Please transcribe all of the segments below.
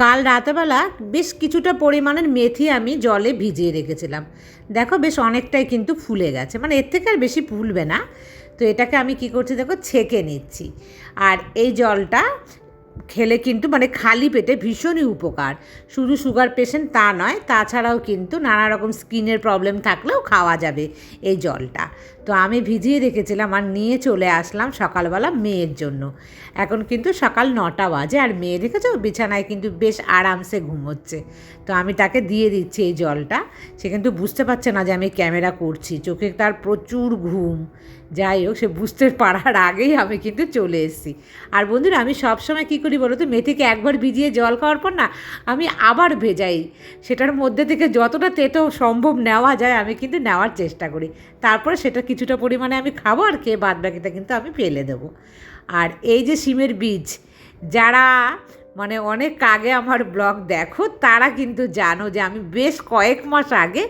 কাল রাতেবেলা বেশ কিছুটা পরিমাণের মেথি আমি জলে ভিজিয়ে রেখেছিলাম। দেখো বেশ অনেকটাই কিন্তু ফুলে গেছে। মানে এর থেকে আর বেশি ফুলবে না। তো এটাকে আমি কি করছি দেখো, ছেঁকে নিচ্ছি। আর এই জলটা খেলে কিন্তু মানে খালি পেটে ভীষণই উপকার। শুধু সুগার পেশেন্ট তা নয়, তাছাড়াও কিন্তু নানা রকম স্কিনের প্রবলেম থাকলেও খাওয়া যাবে এই জলটা। তো আমি ভিজিয়ে রেখেছিলাম আর নিয়ে চলে আসলাম সকালবেলা মেয়ের জন্য। এখন কিন্তু সকাল নটা বাজে আর মেয়ে দেখেছ? বিছানায় কিন্তু বেশ আরামসে ঘুমোচ্ছে। তো আমি তাকে দিয়ে দিচ্ছি এই জলটা। সে কিন্তু বুঝতে পারছে না যে আমি ক্যামেরা করছি। চোখে তার প্রচুর ঘুম। যাই হোক, সে বুঝতে পারার আগেই আমি কিন্তু চলে এসেছি। আর বন্ধুরা, আমি সবসময় কী করি বলো তো মেথিকে একবার ভিজিয়ে জল খাওয়ার পর না, আমি আবার ভেজাই। সেটার মধ্যে থেকে যতটা তেতো সম্ভব নেওয়া যায়, আমি কিন্তু নেওয়ার চেষ্টা করি। তারপরে সেটা কিছুটা পরিমাণে আমি খাব আর খেয়ে বাদ বাকিটা কিন্তু আমি ফেলে দেবো। আর এই যে সিমের বীজ, যারা মানে অনেক আগে আমার ব্লগ দেখো, তারা কিন্তু জানো যে আমি বেশ কয়েক মাস আগে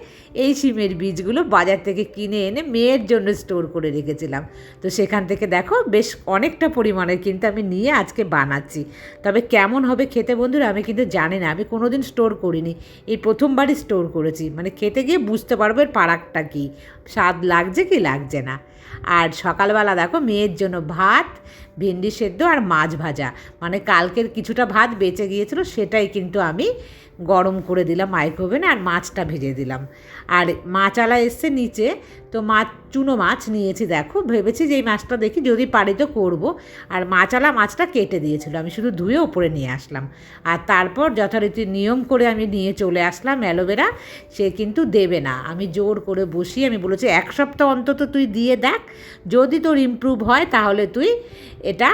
এই সিমের বীজগুলো বাজার থেকে কিনে এনে মেয়ের জন্য স্টোর করে রেখেছিলাম। তো সেখান থেকে দেখো বেশ অনেকটা পরিমাণের কিন্তু আমি নিয়ে আজকে বানাচ্ছি। তবে কেমন হবে খেতে বন্ধুরা আমি কিন্তু জানি না, আমি কোনো দিন স্টোর করিনি। এই প্রথমবারই স্টোর করেছি মানে খেতে গিয়ে বুঝতে পারব এর পারাকটা কী, স্বাদ লাগছে কি লাগছে না। আর সকালবেলা দেখো মেয়ের জন্য ভাত ভেন্ডি সেদ্ধ আর মাছ ভাজা। মানে কালকের কিছুটা ভাত বেঁচে গিয়েছিল, সেটাই কিন্তু আমি গরম করে দিলাম মাইক্রোওভেনে আর মাছটা ভেজে দিলাম। আর মাছালা এসছে নিচে, তো মাছ, চুনো মাছ নিয়েছি দেখো। ভেবেছি যে এই মাছটা দেখি, যদি পারি তো করব। আর মাছালা মাছটা কেটে দিয়েছিল, আমি শুধু ধুয়ে ওপরে নিয়ে আসলাম। আর তারপর যথারীতি নিয়ম করে আমি নিয়ে চলে আসলাম অ্যালোভেরা, সে কিন্তু দেবে না। আমি জোর করে বসিয়ে, আমি বলেছি, এক সপ্তাহ অন্তত তুই দিয়ে দেখ। যদি তোর ইমপ্রুভ হয়, তাহলে তুই এটা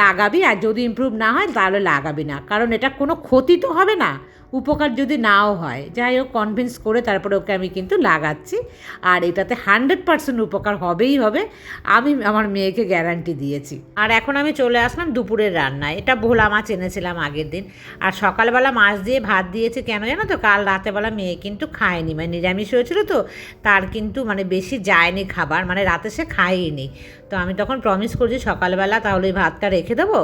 লাগাবি আর যদি ইম্প্রুভ না হয় তাহলে লাগাবি না। কারণ এটা কোনো ক্ষতি তো হবে না। উপকার যদি নাও হয়, যাই হোক কনভিন্স করে তারপরে ওকে আমি কিন্তু লাগাচ্ছি। আর এটাতে হান্ড্রেড পার্সেন্ট উপকার হবেই হবে, আমি আমার মেয়েকে গ্যারান্টি দিয়েছি। আর এখন আমি চলে আসলাম দুপুরের রান্নায়। এটা ভোলা মাছ এনেছিলাম আগের দিন। আর সকালবেলা মাছ দিয়ে ভাত দিয়েছি কেন জানো তো? কাল রাতেবেলা মেয়ে কিন্তু খায়নি। মানে নিরামিষ হয়েছিল তো, তার কিন্তু মানে বেশি যায়নি খাবার মানে রাতে সে খায়নি। তো আমি তখন প্রমিস করছি সকালবেলা তাহলে ভাতটা রেখে দেবো,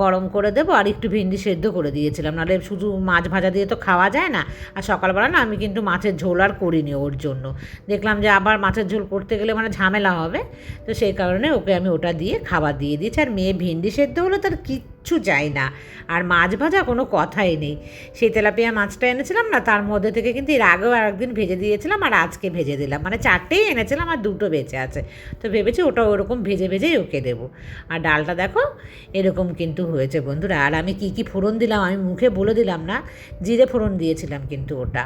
গরম করে দেবো, আর একটু ভেন্ডি সেদ্ধ করে দিয়েছিলাম। নাহলে শুধু মাছ ভাজা দিয়ে তো খাওয়া যায় না। আর সকালবেলা না আমি কিন্তু মাছের ঝোল আর করিনি ওর জন্য। দেখলাম যে আবার মাছের ঝোল করতে গেলে মানে ঝামেলা হবে। তো সেই কারণে ওকে আমি ওটা দিয়ে খাবার দিয়ে দিয়েছি। আর মেয়ে ভেন্ডি সেদ্ধ হলো তার কিচ্ছু যায় না। আর মাছ ভাজা কোনো কথাই নেই। সেই তেলাপিয়া মাছটা এনেছিলাম না, তার মধ্যে থেকে কিন্তু এর আগেও একদিন ভেজে দিয়েছিলাম আর আজকে ভেজে দিলাম। মানে চারটেই এনেছিলাম আর দুটো বেঁচে আছে। তো ভেবেছি ওটা ওরকম ভেজে ভেজেই ওকে দেবো। আর ডালটা দেখো, এরকম কিন্তু হয়েছে বন্ধুরা। আর আমি কী কী ফোড়ন দিলাম আমি মুখে বলে দিলাম না, জিরে ফোড়ন দিয়েছিলাম কিন্তু ওটা।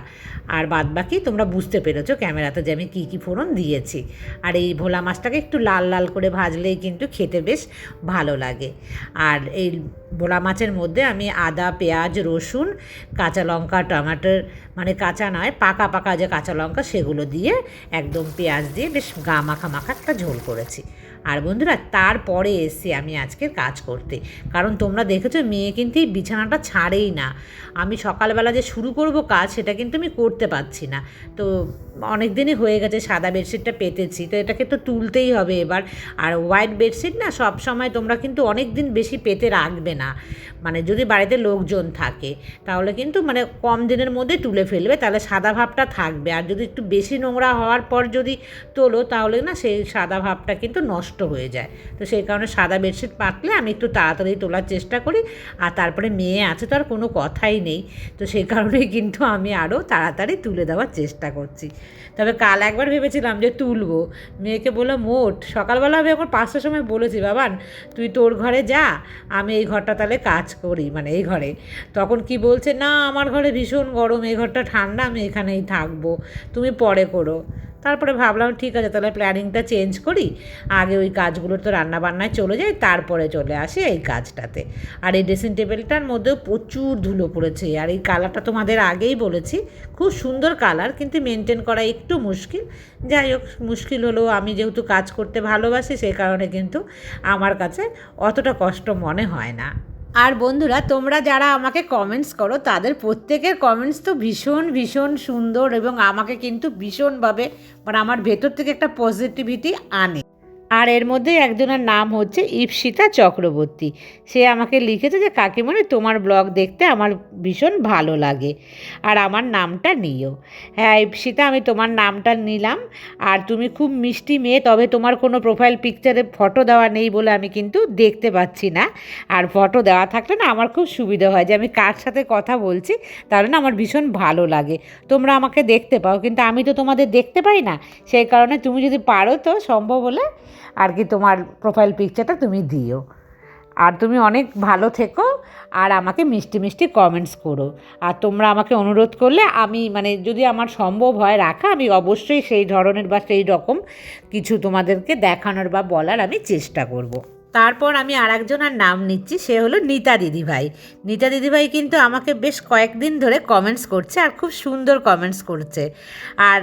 আর বাদ বাকি তোমরা বুঝতে পেরেছ ক্যামেরাতে যে আমি কী কী ফোড়ন দিয়েছি। আর এই ভোলা মাছটাকে একটু লাল লাল করে ভাজলেই কিন্তু খেতে বেশ ভালো লাগে। আর এই ভোলা মাছের মধ্যে আমি আদা, পেঁয়াজ, রসুন, কাঁচা লঙ্কা, টমাটোর মানে কাঁচা নয়, পাকা পাকা যে কাঁচা লঙ্কা সেগুলো দিয়ে একদম পেঁয়াজ দিয়ে বেশ গা মাখা মাখা একটা ঝোল করেছি। আর বন্ধুরা, তারপরে এসছি আমি আজকের কাজ করতে। কারণ তোমরা দেখেছ, মেয়ে কিন্তু এই বিছানাটা ছাড়েই না। আমি সকালবেলা যে শুরু করব কাজ, সেটা কিন্তু আমি করতে পারছি না। তো অনেক দিনই হয়ে গেছে, সাদা বেডশিটটা পেতেছি। তো এটাকে তো তুলতেই হবে এবার। আর হোয়াইট বেডশিট না সব সময় তোমরা কিন্তু অনেক দিন বেশি পেতে রাখবে না। মানে যদি বাড়িতে লোকজন থাকে, তাহলে কিন্তু মানে কম দিনের মধ্যে তুলে ফেলবে। তাহলে সাদা ভাবটা থাকবে। আর যদি একটু বেশি নোংরা হওয়ার পর যদি তোলো, তাহলে না সেই সাদা ভাবটা কিন্তু নষ্ট হয়ে যায়। তো সেই কারণে সাদা বেডশিট পাতলে আমি একটু তাড়াতাড়ি তোলার চেষ্টা করি। আর তারপরে মেয়ে আছে তো আর কোনো কথাই নেই। তো সেই কারণেই কিন্তু আমি আরও তাড়াতাড়ি তুলে দেওয়ার চেষ্টা করছি। তবে কাল একবার ভেবেছিলাম যে তুলবো। মেয়েকে বললাম মোট সকালবেলা আমি এখন পাঁচটার সময় বলেছি, বাবান, তুই তোর ঘরে যা, আমি এই ঘরটা তাহলে কাজ করি। মানে এই ঘরে। তখন কি বলছে, না, আমার ঘরে ভীষণ গরম, এই ঘরটা ঠান্ডা, আমি এখানেই থাকব। তুমি পরে করো। তারপরে ভাবলাম, ঠিক আছে, তাহলে প্ল্যানিংটা চেঞ্জ করি। আগে ওই কাজগুলো তো রান্নাবান্নায় চলে যাই, তারপরে চলে আসি এই কাজটাতে। আর এই ড্রেসিং টেবিলটার মধ্যেও প্রচুর ধুলো পড়েছে। আর এই কালারটা তোমাদের আগেই বলেছি, খুব সুন্দর কালার কিন্তু মেনটেন করা একটু মুশকিল। যাই হোক, মুশকিল হলেও আমি যেহেতু কাজ করতে ভালোবাসি সেই কারণে কিন্তু আমার কাছে অতটা কষ্ট মনে হয় না। আর বন্ধুরা, তোমরা যারা আমাকে কমেন্টস করো, তাদের প্রত্যেকের কমেন্টস তো ভীষণ ভীষণ সুন্দর এবং আমাকে কিন্তু ভীষণভাবে মানে আমার ভেতর থেকে একটা পজিটিভিটি আনে। আর এর মধ্যে একজনের নাম হচ্ছে ইপসিতা চক্রবর্তী। সে আমাকে লিখেছে যে, কাকিমণি, তোমার ব্লগ দেখতে আমার ভীষণ ভালো লাগে আর আমার নামটা নিও। হ্যাঁ ইপসিতা আমি তোমার নামটা নিলাম আর তুমি খুব মিষ্টি মেয়ে, তবে তোমার কোনো প্রোফাইল পিকচারে ফটো দেওয়া নেই বলে আমি কিন্তু দেখতে পাচ্ছি না। আর ফটো দেওয়া থাকলে না আমার খুব সুবিধা হয় যে, আমি কার সাথে কথা বলছি, তাহলে না আমার ভীষণ ভালো লাগে। তোমরা আমাকে দেখতে পাও, কিন্তু আমি তো তোমাদের দেখতে পাই না। সেই কারণে তুমি যদি পারো তো সম্ভব হলে আর কি তোমার প্রোফাইল পিকচারটা তুমি দিও। আর তুমি অনেক ভালো থেকো আর আমাকে মিষ্টি মিষ্টি কমেন্টস করো। আর তোমরা আমাকে অনুরোধ করলে আমি মানে যদি আমার সম্ভব হয় রাখা, আমি অবশ্যই সেই ধরনের বা সেই রকম কিছু তোমাদেরকে দেখানোর বা বলার আমি চেষ্টা করব। তারপর আমি আর একজনের নাম নিচ্ছি, সে হলো নিতা দিদিভাই নিতা দিদিভাই কিন্তু আমাকে বেশ কয়েকদিন ধরে কমেন্টস করছে আর খুব সুন্দর কমেন্টস করছে। আর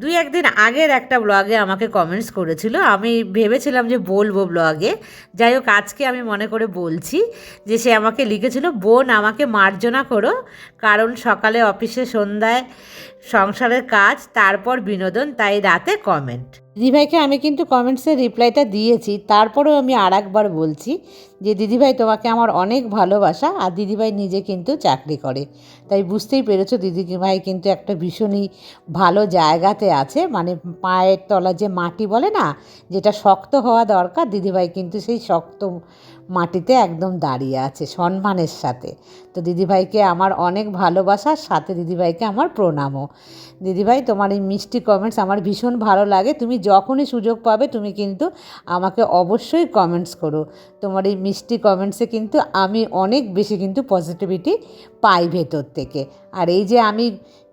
দুই একদিন আগের একটা ব্লগে আমাকে কমেন্টস করেছিল। আমি ভেবেছিলাম যে বলব ব্লগে যাই হোক, আজকে আমি মনে করে বলছি যে সে আমাকে লিখেছিল, বোন, আমাকে মার্জনা করো। কারণ সকালে অফিসে সন্ধ্যায় সংসারের কাজ, তারপর বিনোদন, তাই রাতে কমেন্ট দিদিভাইকে আমি কিন্তু কমেন্টসে রিপ্লাইটা দিয়েছি, তারপরেও আমি আর একবার বলছি যে, দিদিভাই, তোমাকে আমার অনেক ভালোবাসা আর দিদিভাই নিজে কিন্তু চাকরি করে। তাই বুঝতেই পেরেছ, দিদিভাই কিন্তু একটা ভীষণই ভালো জায়গাতে আছে। মানে পায়ের তলা যে মাটি বলে না, যেটা শক্ত হওয়া দরকার, দিদিভাই কিন্তু সেই শক্ত মাটিতে একদম দাঁড়িয়ে আছে সম্মানের সাথে। তো দিদিভাইকে আমার অনেক ভালোবাসার সাথে দিদিভাইকে আমার প্রণামও। দিদিভাই, তোমার এই মিষ্টি কমেন্টস আমার ভীষণ ভালো লাগে। তুমি যখনই সুযোগ পাবে, তুমি কিন্তু আমাকে অবশ্যই কমেন্টস করো। তোমার এই মিষ্টি কমেন্টসে কিন্তু আমি অনেক বেশি কিন্তু পজিটিভিটি পাই ভেতর থেকে। আর এই যে আমি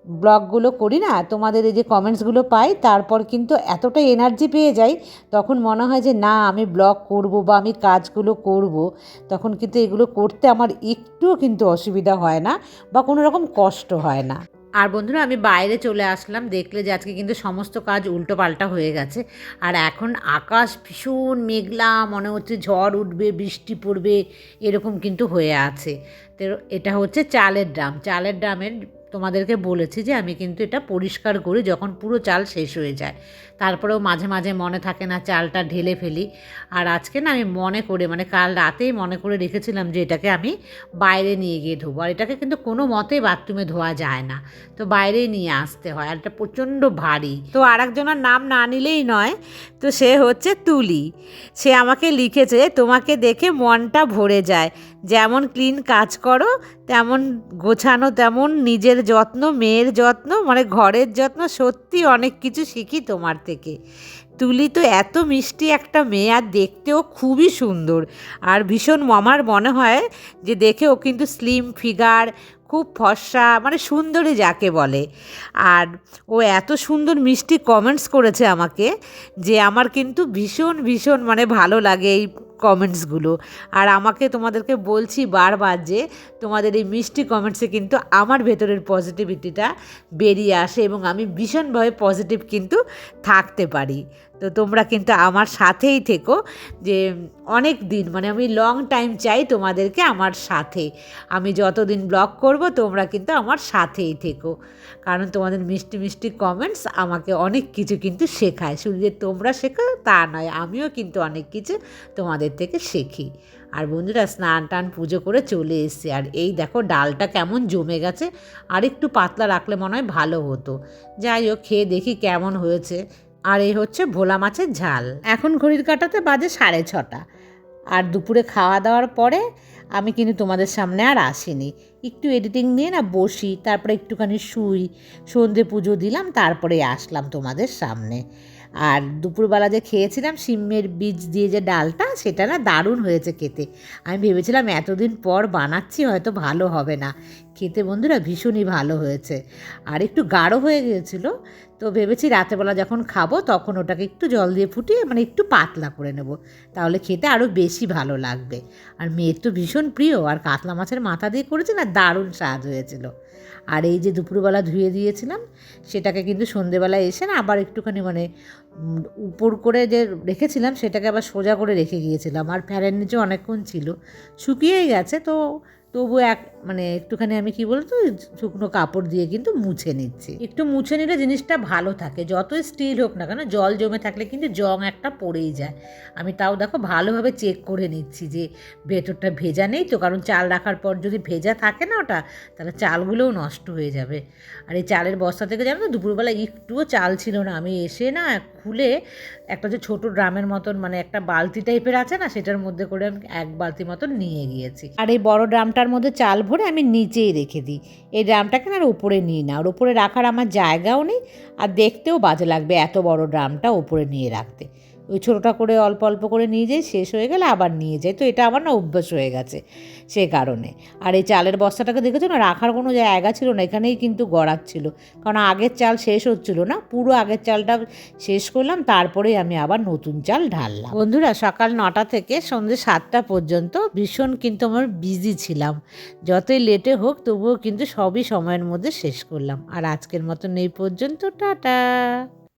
ব্লগগুলো করি না, তোমাদের এই যে কমেন্টসগুলো পাই, তারপর কিন্তু এতটা এনার্জি পেয়ে যাই, তখন মনে হয় যে না, আমি ব্লগ করব বা আমি কাজগুলো করব, তখন কিন্তু এগুলো করতে আমার একটুও কিন্তু অসুবিধা হয় না বা কোনো রকম কষ্ট হয় না। আর বন্ধুরা, আমি বাইরে চলে আসলাম, দেখলে যে আজকে কিন্তু সমস্ত কাজ উল্টো পাল্টা হয়ে গেছে, আর এখন আকাশ ভীষণ মেঘলা, মনে হচ্ছে ঝড় উঠবে, বৃষ্টি পড়বে, এরকম কিন্তু হয়ে আছে। তো এটা হচ্ছে চালের ড্রাম চালের ড্রামের তোমাদেরকে বলেছি যে আমি কিন্তু এটা পরিষ্কার করি যখন পুরো চাল শেষ হয়ে যায়। তারপরেও মাঝে মাঝে মনে থাকে না চালটা ঢেলে ফেলি। আর আজকে না আমি মনে করে মানে কাল রাতেই মনে করে রেখেছিলাম যে এটাকে আমি বাইরে নিয়ে গিয়ে ধোবো। আর এটাকে কিন্তু কোনো মতেই বাথরুমে ধোয়া যায় না। তো বাইরেই নিয়ে আসতে হয়। আর এটা প্রচণ্ড ভারী। তো আর একজনের নাম না নিলেই নয়, তো সে হচ্ছে তুলি। সে আমাকে লিখেছে তোমাকে দেখে মনটা ভরে যায়। যেমন ক্লিন কাজ করো, তেমন গোছানো, তেমন নিজের যত্ন, মেয়ের যত্ন মানে ঘরের যত্ন, সত্যি অনেক কিছু শিখি তোমার থেকে। তুলি তো এত মিষ্টি একটা মেয়ে আর দেখতেও খুবই সুন্দর। আর ভীষণ মামার মনে হয় যে দেখে ও কিন্তু স্লিম ফিগার খুব ফর্সা মানে সুন্দরী যাকে বলে। আর ও এত সুন্দর মিষ্টি কমেন্টস করেছে আমাকে যে আমার কিন্তু ভীষণ ভীষণ মানে ভালো লাগে। এই কমেন্টসগুলো আর আমাকে তোমাদেরকে বলছি বারবার যে, তোমাদের এই মিষ্টি কমেন্টসে কিন্তু আমার ভেতরের পজিটিভিটিটা বেরিয়ে আসে এবং আমি ভীষণভাবে পজিটিভ কিন্তু থাকতে পারি। তো তোমরা কিন্তু আমার সাথেই থেকো যে অনেক দিন মানে আমি লং টাইম চাই তোমাদেরকে আমার সাথে। আমি যতদিন ব্লগ করব, তোমরা কিন্তু আমার সাথেই থেকো। কারণ তোমাদের মিষ্টি মিষ্টি কমেন্টস আমাকে অনেক কিছু কিন্তু শেখায়। শুধু যে তোমরা শেখো, তা নয়, আমিও কিন্তু অনেক কিছু তোমাদের থেকে শিখি। আর বন্ধুরা, স্নান টান, পুজো করে চলে এসছে। আর এই দেখো, ডালটা কেমন জমে গেছে। আর একটু পাতলা রাখলে মনে হয় ভালো হতো। যাই হোক, খেয়ে দেখি কেমন হয়েছে। আর এই হচ্ছে ভোলা মাছের ঝাল। এখন ঘড়ির কাটাতে বাজে সাড়ে ছটা। আর দুপুরে খাওয়া দাওয়ার পরে আমি কিন্তু তোমাদের সামনে আর আসিনি। একটু এডিটিং নিয়ে না বসি, তারপরে একটুখানি শুই, সন্ধে পুজো দিলাম, তারপরে আসলাম তোমাদের সামনে। আর দুপুরবেলা যে খেয়েছিলাম সিমের বীজ দিয়ে যে ডালটা, সেটা না দারুণ হয়েছে খেতে। আমি ভেবেছিলাম এতদিন পর বানাচ্ছি, হয়তো ভালো হবে না। খেতে বন্ধুরা ভীষণই ভালো হয়েছে। আর একটু গাঢ় হয়ে গিয়েছিল তো ভেবেছি রাতেরবেলা যখন খাব তখন ওটাকে একটু জল দিয়ে ফুটিয়ে মানে একটু পাতলা করে নেব। তাহলে খেতে আরও বেশি ভালো লাগবে। আর মেয়ের তো ভীষণ প্রিয় আর কাতলা মাছের মাথা দিয়ে করেছে না দারুণ স্বাদ হয়েছিল। আর এই যে দুপুরবেলা ধুয়ে দিয়েছিলাম সেটাকে কিন্তু সন্ধেবেলায় এসে না আবার একটুখানি মানে উপর করে যে রেখেছিলাম সেটাকে আবার সোজা করে রেখে গিয়েছিলাম। আর ফ্যানের নিচে অনেকক্ষণ ছিল। শুকিয়েই গেছে তো তবু এক মানে একটুখানি আমি কি বলতো শুকনো কাপড় দিয়ে কিন্তু মুছে নিচ্ছি। একটু মুছে নিলে জিনিসটা ভালো থাকে, যতই স্টিল হোক না কেন, জল জমে থাকলে কিন্তু জং একটা পড়েই যায়। আমি তাও দেখো ভালোভাবে চেক করে নিচ্ছি যে ভেতরটা ভেজা নেই তো, কারণ চাল রাখার পর যদি ভেজা থাকে না ওটা, তাহলে চালগুলোও নষ্ট হয়ে যাবে। আর এই চালের বস্তা থেকে জানো তো, দুপুরবেলা একটুও চাল ছিল না। আমি এসে না খুলে একটা যে ছোট ড্রামের মতন মানে একটা বালতি টাইপের আছে না, সেটার মধ্যে করে আমি এক বালতি মতন নিয়ে গিয়েছি। আর এই বড় ড্রামটার মধ্যে চাল ভরে আমি নিচেই রেখে দিই। এই ড্রামটাকে না আর উপরে নিই না। আর উপরে রাখার আমার জায়গাও নেই। আর দেখতেও বাজে লাগবে এত বড় ড্রামটা ওপরে নিয়ে রাখতে। ওই ছোটোটা করে অল্প অল্প করে নিয়ে যাই, শেষ হয়ে গেলে আবার নিয়ে যাই। তো এটা আমার না অভ্যাস হয়ে গেছে সে কারণে। আর এই চালের বস্তাটাকে দেখেছ না? রাখার কোনো জায়গা ছিল না, এখানেই কিন্তু গড়াচ্ছিল কারণ আগের চাল শেষ হচ্ছিল না, পুরো আগের চালটা শেষ করলাম তারপরেই আমি আবার নতুন চাল ঢাললাম। বন্ধুরা, সকাল নটা থেকে সন্ধ্যে সাতটা পর্যন্ত ভীষণ কিন্তু আমার বিজি ছিলাম। যতই লেটে হোক, তবুও কিন্তু সবই সময়ের মধ্যে শেষ করলাম। আর আজকের মতন এই পর্যন্ত, টাটা!